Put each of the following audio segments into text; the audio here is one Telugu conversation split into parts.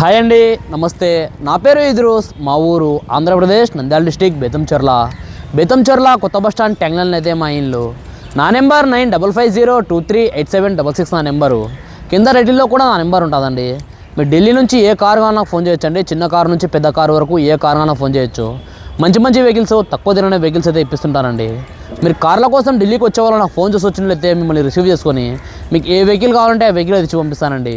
హాయ్ అండి నమస్తే. నా పేరు ఇద్రూస్ మా ఊరు ఆంధ్రప్రదేశ్ నంద్యాల డిస్టిక్ బేతంచెర్ల బేతంచెర్ల కొత్త బస్ స్టాండ్ ట్యాంగ్లన్ అయితే మా ఇల్లు. నా number nine double five zero two three eight seven double six నా నెంబరు. కింద రెడ్డిలో కూడా నా నెంబర్ ఉంటుందండి. మీరు ఢిల్లీ నుంచి ఏ కారు కానా ఫోన్ చేయొచ్చు అండి చిన్న కారు నుంచి పెద్ద కారు వరకు ఏ కారు కానీ ఫోన్ చేయొచ్చు. మంచి మంచి వెహికల్స్ తక్కువ తిరిగిన వెహికల్స్ అయితే ఇప్పిస్తుంటారండి మీరు కార్ల కోసం ఢిల్లీకి వచ్చే వాళ్ళు నాకు ఫోన్ చేసి వచ్చినట్లయితే మిమ్మల్ని రిసీవ్ చేసుకొని మీకు ఏ వెహికల్ కావాలంటే ఆ వెహికల్ తెచ్చి పంపిస్తానండి.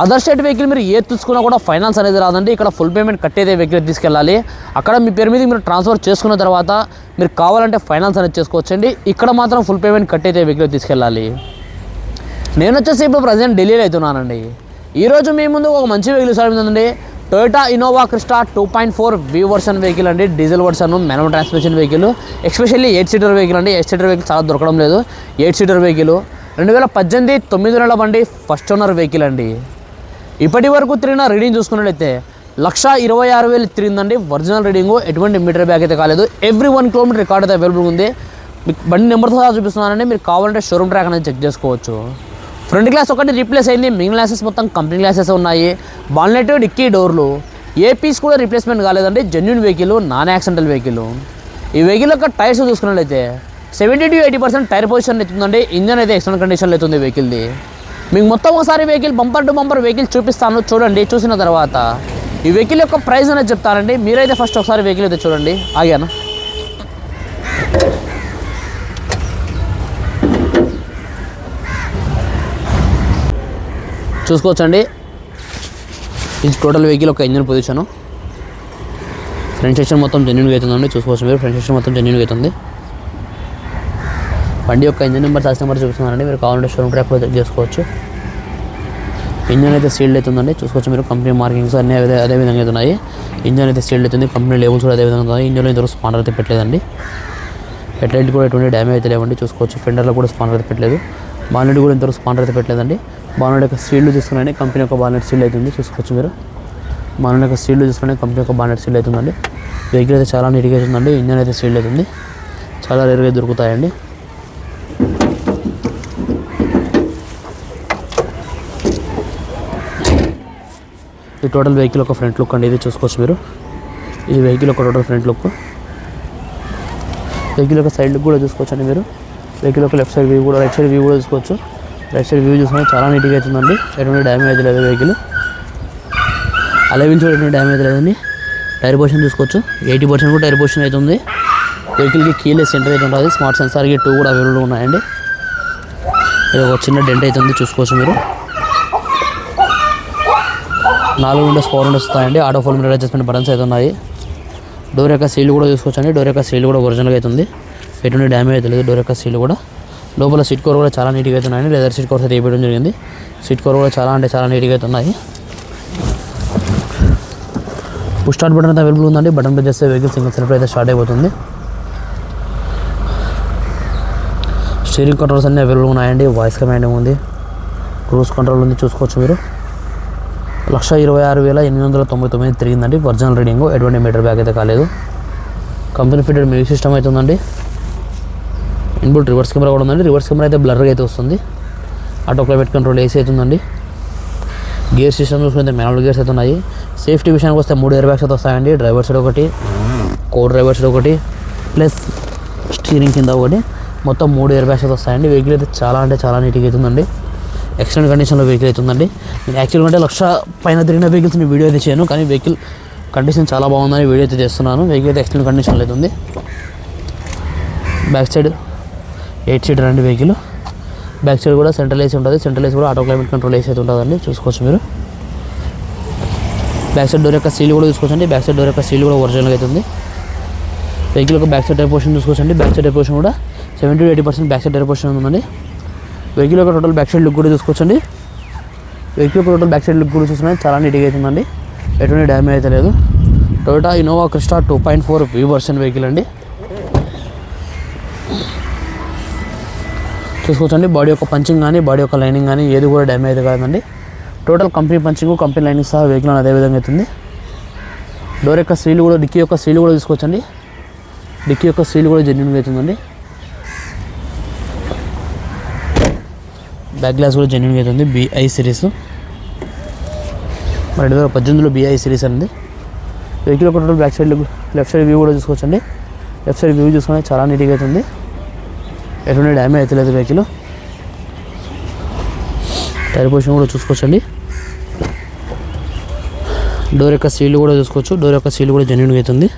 అదర్ స్టేట్ వెహికల్ మీరు ఏ తీసుకున్నా కూడా ఫైనాన్స్ అనేది రాదండి. ఇక్కడ ఫుల్ పేమెంట్ కట్టేదే వెహికల్ తీసుకెళ్ళాలి. అక్కడ మీ పేరు మీద మీరు ట్రాన్స్ఫర్ చేసుకున్న తర్వాత మీరు కావాలంటే ఫైనాన్స్ అనేది చేసుకోవచ్చండి. ఇక్కడ మాత్రం ఫుల్ పేమెంట్ కట్టేదే వెహికల్ తీసుకెళ్ళాలి. నేను వచ్చేసి ఇప్పుడు ప్రజెంట్ ఢిల్లీలో అవుతున్నానండి. ఈరోజు మీ ముందు ఒక మంచి వెహికల్ సార్ ఉందండి. Toyota Innova Crysta two point four V version vehicle అండి. Diesel version manual transmission vehicle especially eight seater vehicle అండి. ఎయిట్ సీటర్ వెహికల్ చాలా దొరకడం లేదు. ఎయిట్ సీటర్ వెహికల్ రెండు వేల పద్దెనిమిది తొమ్మిది నెలల బండి ఫస్ట్ ఓనర్ వెహికల్ అండి. ఇప్పటి వరకు తిరిగిన రీడింగ్ చూసుకున్నట్లయితే లక్ష ఇరవై ఆరు వేలు తిరిగిందండి. Original reading. ఎటువంటి మీటర్ బ్యాగ్ అయితే కాలేదు. ఎవ్రీ వన్ కిలోమీటర్ రికార్డ్ అయితే అవైలబుల్ ఉంది. మీకు బండి నెంబర్తో సహా చూపిస్తున్నానండి. మీరు కావాలంటే షోరూమ్ ట్రాక్ అనేది చెక్ చేసుకోవచ్చు. ఫ్రంట్ గ్లాస్ ఒకటి రీప్లేస్ అయింది. మిగిలిన గ్లాసెస్ మొత్తం కంపెనీ గ్లాసెస్ ఉన్నాయి. బాల్నెట్ డిక్కీ డోర్లు. ఏ పీస్ కూడా రీప్లేస్మెంట్ కాలేదండి. Genuine vehicle non accidental vehicle. ఈ వెహికల్ యొక్క టైర్స్ చూసుకున్నట్లయితే seventy to eighty percent tyre position అవుతుందండి ఇంజన్ అయితే ఎక్సలెంట్ కండిషన్లో అవుతుంది వెహికల్ది. మీకు మొత్తం ఒకసారి vehicle bumper to bumper vehicle చూపిస్తాను. చూడండి చూసిన తర్వాత. ఈ వెహికల్ యొక్క ప్రైస్ అనేది చెప్తానండి మీరైతే ఫస్ట్ ఒకసారి వెహికల్ అయితే చూడండి. ఆగాను. చూసుకోవచ్చండి. ఇది టోటల్ వెహికల్ ఒక ఇంజన్ పొజిషను ఫ్రంట్ సెక్షన్ మొత్తం జెన్యున్గా అవుతుందండి. చూసుకోవచ్చు మీరు. ఫ్రంట్ సెక్షన్ మొత్తం జెన్యున్గా అవుతుంది. బండి యొక్క ఇంజన్ నెంబర్ సాస్ నెంబర్ చూపిస్తున్నారండి. మీరు కావాలంటే షోరూమ్ ట్రాక్ చెక్ చేసుకోవచ్చు. ఇంజన్ అయితే సీల్డ్ అవుతుందండి చూసుకోవచ్చు మీరు కంపెనీ మార్కింగ్స్ అన్నీ అదే అదే విధంగా అయితే ఉన్నాయి. ఇంజన్ అయితే సీల్డ్ అవుతుంది కంపెనీ లేబుల్స్ కూడా అదే విధంగా ఉన్నాయి. ఇంజన్లో ఇంతవరకు స్పాండర్ అయితే పెట్టలేదండి. హెడ్లైట్ కూడా ఎటువంటి డ్యామేజ్ అయితే లేవండి. చూసుకోవచ్చు. ఫెండర్లో కూడా స్పాండర్ అయితే పెట్టలేదు. బాలెట్ కూడా ఇంతవరకు స్పాండర్ అయితే పెట్టలేదండి. బాలెట్ యొక్క సీల్డ్ తీసుకున్నాయి కంపెనీ యొక్క బాలెట్ సీల్ అవుతుంది చూసుకోవచ్చు మీరు. బాలెట్ యొక్క సీల్డ్ తీసుకునే కంపెనీ యొక్క బాలెట్ సీల్ అవుతుందండి వెహికల్ అయితే చాలా నీట్గా అవుతుందండి ఇంజన్ అయితే సీల్డ్ అవుతుంది చాలా రేరుగా దొరుకుతాయండి. ఈ టోటల్ వెహికల్ ఒక ఫ్రంట్ లుక్ అండి ఇది చూసుకోవచ్చు మీరు. ఇది వెహికల్ ఒక టోటల్ ఫ్రంట్ లుక్. వెహికల్ యొక్క సైడ్ లుక్ కూడా చూసుకోవచ్చు అండి మీరు. వెహికల్ యొక్క లెఫ్ట్ సైడ్ వ్యూ కూడా రైట్ సైడ్ వ్యూ కూడా చూసుకోవచ్చు. రైట్ సైడ్ వ్యూ చూసుకుంటే చాలా నీట్గా అవుతుందండి ఎటువంటి డ్యామేజ్ లేదు వెహికల్. అలా కూడా ఎటువంటి డ్యామేజ్ లేదండి. టైర్ పొజిషన్ చూసుకోవచ్చు. ఎయిటీ పర్సెంట్ కూడా టైర్ పొజిషన్ అవుతుంది వెహికల్కి కీలెస్ సెంటర్ అయితే ఉంటుంది. స్మార్ట్ సెన్సార్కి టూ కూడా అవైలబుల్ ఉన్నాయండి. ఇది ఒక చిన్న డెంట్ అయితే ఉంది చూసుకోవచ్చు మీరు. నాలుగు విండోస్ ఫోర్ విండోస్ వస్తాయండి. Auto fold mirror adjustment buttons అయితే ఉన్నాయి. డోర్ యొక్క సీల్ కూడా చూసుకోవచ్చండి. డోర్ యొక్క సీల్ కూడా ఒరిజినల్గా అవుతుంది ఎటువంటి డ్యామేజ్ అయితే లేదు. డోర్ యొక్క సీల్ కూడా. లోపల సీట్ కవర్ కూడా చాలా నీట్గా అయితే ఉన్నాయండి. లెదర్ సీట్ కవర్స్ అయితే వేయడం జరిగింది. సీట్ కవర్ కూడా చాలా అంటే చాలా నీట్గా అయితే ఉన్నాయి. పుష్ స్టార్ట్ బటన్ అయితే అవైలబుల్ ఉందండి. బటన్ ప్రెస్ చేస్తే వెహికల్ సింగిల్ సెల్ఫ్ అయితే స్టార్ట్ అయిపోతుంది. స్టీరింగ్ కంట్రోల్స్ అన్నీ అవైలబుల్ ఉన్నాయండి. వాయిస్ కమాండింగ్ ఉంది. క్రూజ్ కంట్రోల్ ఉంది. చూసుకోవచ్చు మీరు. లక్ష ఇరవై ఆరు వేల ఎనిమిది వందల తొంభై తొమ్మిది తిరిగిందండి. ఒరిజినల్ రీడింగ్ ఎటువంటి మీటర్ బ్యాగ్ అయితే కాలేదు. కంపెనీ ఫిటెడ్ మ్యూజిక్ సిస్టమ్ అయితే ఉందండి. రివర్స్ కెమెరా కూడా ఉందండి. రివర్స్ కెమెరా అయితే బ్లర్గా అయితే వస్తుంది. ఆటో క్లైమేట్ కంట్రోల్ ఏసీ అయితే ఉందండి. గేర్ సిస్టమ్ చూసుకుంటే మ్యానువల్ గేర్స్ అయితే ఉన్నాయి. సేఫ్టీ విషయానికి వస్తే మూడు ఎయిర్ బ్యాగ్స్ అయితే వస్తాయండి. డ్రైవర్ సైడ్ ఒకటి కో డ్రైవర్ సైడ్ ఒకటి ప్లస్ స్టీరింగ్ కింద ఒకటి. మొత్తం మూడు ఎయిర్ బ్యాగ్స్ అయితే వస్తాయండి. వెహికల్ అయితే చాలా అంటే చాలా నీట్గా అవుతుందండి ఎక్సలెంట్ కండిషన్లో వెహికల్ అవుతుందండి. నేను యాక్చువల్గా అంటే లక్ష పైన తిరిగిన వెహికల్స్ నేను వీడియో అయితే చేయను కానీ వెహికల్ కండిషన్ చాలా బాగుందని వీడియో అయితే చేస్తున్నాను. వెహికల్ అయితే ఎక్సలెంట్ కండిషన్లో అవుతుంది బ్యాక్ సైడ్ ఎయిట్ సీటర్ అండి వెహికల్ బ్యాక్ సైడ్ కూడా సెంట్రల్ ఏసీ ఉంటుంది. సెంట్రల్ ఏసీ కూడా ఆటో క్లైమేట్ కంట్రోల్ ఏసీ అయితే ఉంటుందండి. చూసుకోవచ్చు మీరు. బ్యాక్ సైడ్ డోర్ యొక్క సీల్ కూడా చూసుకోవచ్చండి. బ్యాక్ సైడ్ డోర్ యొక్క సీల్ కూడా ఒరిజినల్గా అవుతుంది వెహికల్ యొక్క బ్యాక్ సైడ్ టైర్ పోర్షన్ చూసుకోవచ్చండి. బ్యాక్ సైడ్ టైర్ పోర్షన్ కూడా seventy to eighty percent back side tyre portion ఉందండి. వెహికల్ యొక్క టోటల్ బ్యాక్ సైడ్ లుక్ కూడా చూసుకోవచ్చండి. వెహికల్ యొక్క టోటల్ బ్యాక్ సైడ్ లుక్ కూడా చూసినా చాలా నీట్గా అవుతుందండి ఎటువంటి డ్యామేజ్ అయితే లేదు. Toyota Innova Crysta two point four V version vehicle అండి. చూసుకోవచ్చండి. బాడీ యొక్క పంచింగ్ కానీ బాడీ యొక్క లైనింగ్ కానీ ఏది కూడా డ్యామేజ్ కాదండి. Total company punching company lining సహా వెహికల్ అదే విధంగా అవుతుంది. డోర్ యొక్క సీల్ కూడా డిక్కీ యొక్క సీల్ కూడా తీసుకోవచ్చండి డిక్కీ యొక్క సీల్ కూడా జెన్యున్గా అవుతుందండి. బ్యాక్ గ్లాస్ కూడా జెన్యున్గా అవుతుంది బిఐ సిరీస్ మరి రెండు వేల పద్దెనిమిదిలో బిఐ సిరీస్ అనేది వెహికల్ ఒక back side left side view కూడా చూసుకోవచ్చండి. లెఫ్ట్ సైడ్ వ్యూ చూసుకుంటే చాలా నీట్గా అవుతుంది ఎటువంటి డ్యామేజ్ అయితే లేదు వెహికల్ టైర్ పొజిషన్ కూడా చూసుకోవచ్చండి. డోర్ యొక్క సీల్ కూడా చూసుకోవచ్చు. డోర్ యొక్క సీల్ కూడా జెన్యున్గా అవుతుంది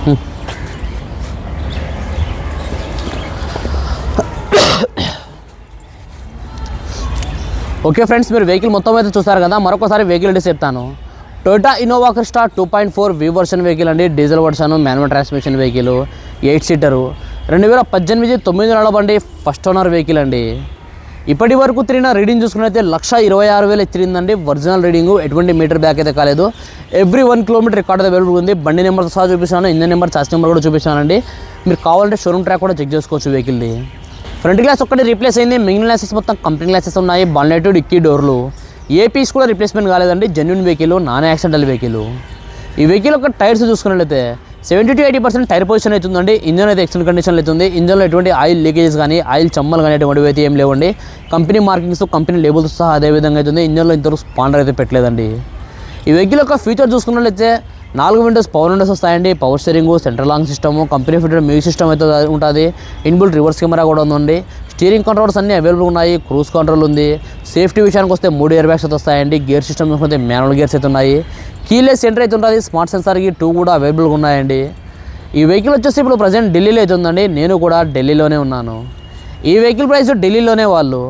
ఓకే ఫ్రెండ్స్ మీరు వెహికల్ మొత్తం అయితే చూసారు కదా మరొకసారి వెహికల్ అంటే చెప్తాను. Toyota Innova Crysta two point four V version vehicle అండి diesel version manual transmission vehicle eight seater రెండు వేల పద్దెనిమిది తొమ్మిది నెలల బండి ఫస్ట్ ఓనర్ వెహికల్ అండి. ఇప్పటి వరకు తిరిగిన రీడింగ్ చూసుకున్నైతే లక్ష ఇరవై ఆరు వేలు తిరిగిందండి ఒరిజినల్ రీడింగ్ ఎటువంటి మీటర్ బ్యాక్ అయితే కాలేదు. Every one kilometre record available ఉంది. బండి నెంబర్ సహా చూపిస్తాను ఇంజన్ నెంబర్ చార్జ్ నెంబర్ కూడా చూపిస్తానండి మీరు కావాలంటే షోరూమ్ ట్రాక్ కూడా చెక్ చేసుకోవచ్చు వెహికల్ది ఫ్రంట్ గ్లాస్ ఒక్కటి రీప్లేస్ అయింది. మిగిలిన గ్లాసెస్ మొత్తం కంపెనీ గ్లాసెస్ ఉన్నాయి. బాన్లెట్ డిక్కీ డోర్లు. ఏ పీస్ కూడా రిప్లేస్మెంట్ కాలేదండి. Genuine vehicle non accidental vehicle ఈ వెహికల్ యొక్క టైర్స్ చూసుకున్నట్లయితే seventy to eighty percent tyre position అవుతుందండి ఇంజన్ అయితే ఎక్సలెంట్ కండిషన్లో అవుతుంది ఇంజన్లో ఎటువంటి ఆయిల్ లీకేజెస్ కానీ ఆయిల్ చమ్మలు కానీ ఎటువంటివి అయితే ఏం లేవండి. కంపెనీ మార్కింగ్స్ కంపెనీ లేబుల్స్ సహా అదే విధంగా అవుతుంది ఇంజన్లో ఇంతవరకు స్పాండర్ అయితే పెట్టలేదండి. ఈ వెహికల్ యొక్క ఫీచర్ చూసుకున్నట్లయితే నాలుగు విండోస్ పవర్ విండోస్ వస్తాయండి. Power steering central lock system company fitted music system అయితే ఉంటుంది. ఇన్బుల్ రివర్స్ కెమెరా కూడా ఉందండి. స్టీరింగ్ కంట్రోల్స్ అన్నీ అవైలబుల్ ఉన్నాయి. క్రూజ్ కంట్రోల్ ఉంది. సేఫ్టీ విషయానికి వస్తే మూడు ఇయర్ బ్యాగ్స్ అయితే వస్తాయండి. గేర్ సిస్టమ్ చూసుకుంటే మాన్యువల్ గేర్స్ అయితే ఉన్నాయి. కీలెస్ ఎంట్రీ అయితే ఉంటుంది. స్మార్ట్ సెన్సార్కి టూ కూడా అవైలబుల్గా ఉన్నాయండి. ఈ వెహికల్ వచ్చేసి ఇప్పుడు ప్రజెంట్ ఢిల్లీలో అయితే ఉందండి. నేను కూడా ఢిల్లీలోనే ఉన్నాను. ఈ వెహికల్ ప్రైస్ ఢిల్లీలోనే వాళ్ళు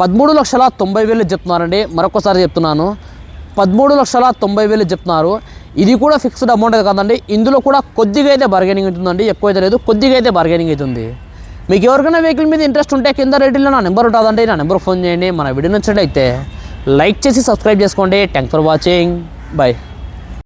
పదమూడు లక్షల తొంభై వేలు చెప్తున్నారండి. మరొకసారి చెప్తున్నాను. పదమూడు లక్షల తొంభై వేలు చెప్తున్నారు. ఇది కూడా ఫిక్స్డ్ అమౌంట్ కాదండి. ఇందులో కూడా కొద్దిగా అయితే బార్గెనింగ్ ఉంటుందండి. ఎక్కువ అయితే లేదు. కొద్దిగా అయితే బార్గెనింగ్ అవుతుంది మీకు ఎవరికైనా వెహికల్ మీద ఇంట్రెస్ట్ ఉంటే కింద రేటిల్లో నా నెంబర్ ఉంటుందండి నా నెంబర్ ఫోన్ చేయండి. మన వీడియో నచ్చినట్లయితే లైక్ చేసి సబ్స్క్రైబ్ చేసుకోండి. Thanks for watching Bye.